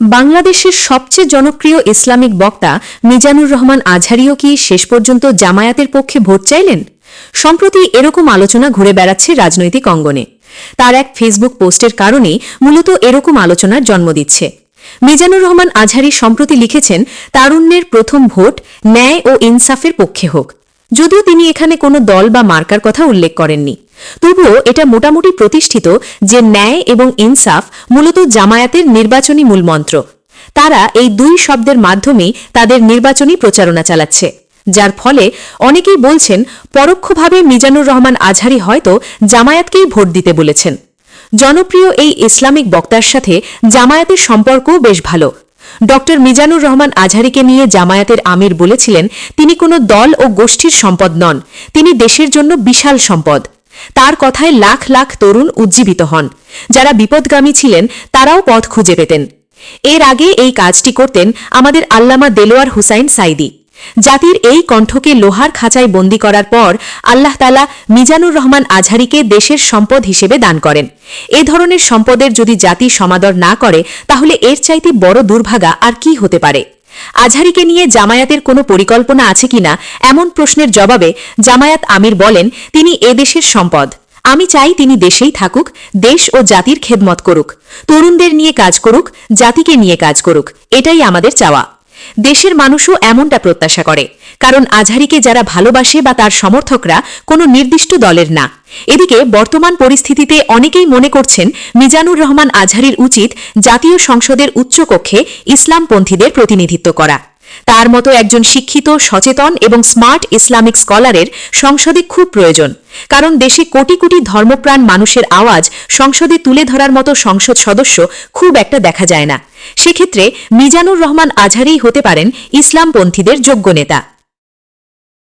বাংলাদেশের সবচেয়ে জনপ্রিয় ইসলামিক বক্তা মিজানুর রহমান আজহারিও কি শেষ পর্যন্ত জামায়াতের পক্ষে ভোট চাইলেন? সম্প্রতি এরকম আলোচনা ঘুরে বেড়াচ্ছে রাজনৈতিক অঙ্গনে। তার এক ফেসবুক পোস্টের কারণে মূলত এরকম আলোচনার জন্ম দিচ্ছে। মিজানুর রহমান আজহারি সম্প্রতি লিখেছেন, তারুণ্যের প্রথম ভোট ন্যায় ও ইনসাফের পক্ষে হোক। যদিও তিনি এখানে কোনো দল বা মার্কার কথা উল্লেখ করেননি। তবুও এটা মোটামুটি প্রতিষ্ঠিত যে ন্যায় এবং ইনসাফ মূলত জামায়াতের নির্বাচনী মূলমন্ত্র। তারা এই দুই শব্দের মাধ্যমেই তাদের নির্বাচনী প্রচারণা চালাচ্ছে। যার ফলে অনেকেই বলছেন, পরোক্ষভাবে মিজানুর রহমান আজহারি হয়তো জামায়াতকেই ভোট দিতে বলেছেন। জনপ্রিয় এই ইসলামিক বক্তার সাথে জামায়াতের সম্পর্কও বেশ ভালো। ড. মিজানুর রহমান আজহারিকে নিয়ে জামায়াতের আমির বলেছিলেন, তিনি কোনো দল ও গোষ্ঠীর সম্পদ নন, তিনি দেশের জন্য বিশাল সম্পদ। তার কথায় লাখ লাখ তরুণ উজ্জীবিত হন। যারা বিপদগামী ছিলেন, তারাও পথ খুঁজে পেতেন। এর আগে এই কাজটি করতেন আমাদের আল্লামা দেলোয়ার হুসাইন সাইদি। জাতির এই কণ্ঠকে লোহার খাঁচায় বন্দি করার পর আল্লাহ তালা মিজানুর রহমান আজহারিকে দেশের সম্পদ হিসেবে দান করেন। এ ধরনের সম্পদের যদি জাতি সমাদর না করে, তাহলে এর চাইতে বড় দুর্ভাগা আর কি হতে পারে? আজহারিকে নিয়ে জামায়াতের কোনো পরিকল্পনা আছে কিনা এমন প্রশ্নের জবাবে জামায়াত আমির বলেন, তিনি এদেশের দেশের সম্পদ। আমি চাই তিনি দেশেই থাকুক, দেশ ও জাতির খেদমত করুক। তরুণদের নিয়ে কাজ করুক, জাতিকে নিয়ে কাজ করুক। এটাই আমাদের চাওয়া। দেশের মানুষও এমনটা প্রত্যাশা করে। কারণ আজহারিকে যারা ভালোবাসে বা তার সমর্থকরা কোনো নির্দিষ্ট দলের না। এদিকে বর্তমান পরিস্থিতিতে অনেকেই মনে করছেন মিজানুর রহমান আজহারির উচিত জাতীয় সংসদের উচ্চকক্ষে ইসলামপন্থীদের প্রতিনিধিত্ব করা। তার মতো একজন শিক্ষিত, সচেতন এবং স্মার্ট ইসলামিক স্কলারের সংসদে খুব প্রয়োজন। কারণ দেশে কোটি কোটি ধর্মপ্রাণ মানুষের আওয়াজ সংসদে তুলে ধরার মতো সংসদ সদস্য খুব একটা দেখা যায় না। সেক্ষেত্রে মিজানুর রহমান আজহারিই হতে পারেন ইসলামপন্থীদের যোগ্য নেতা।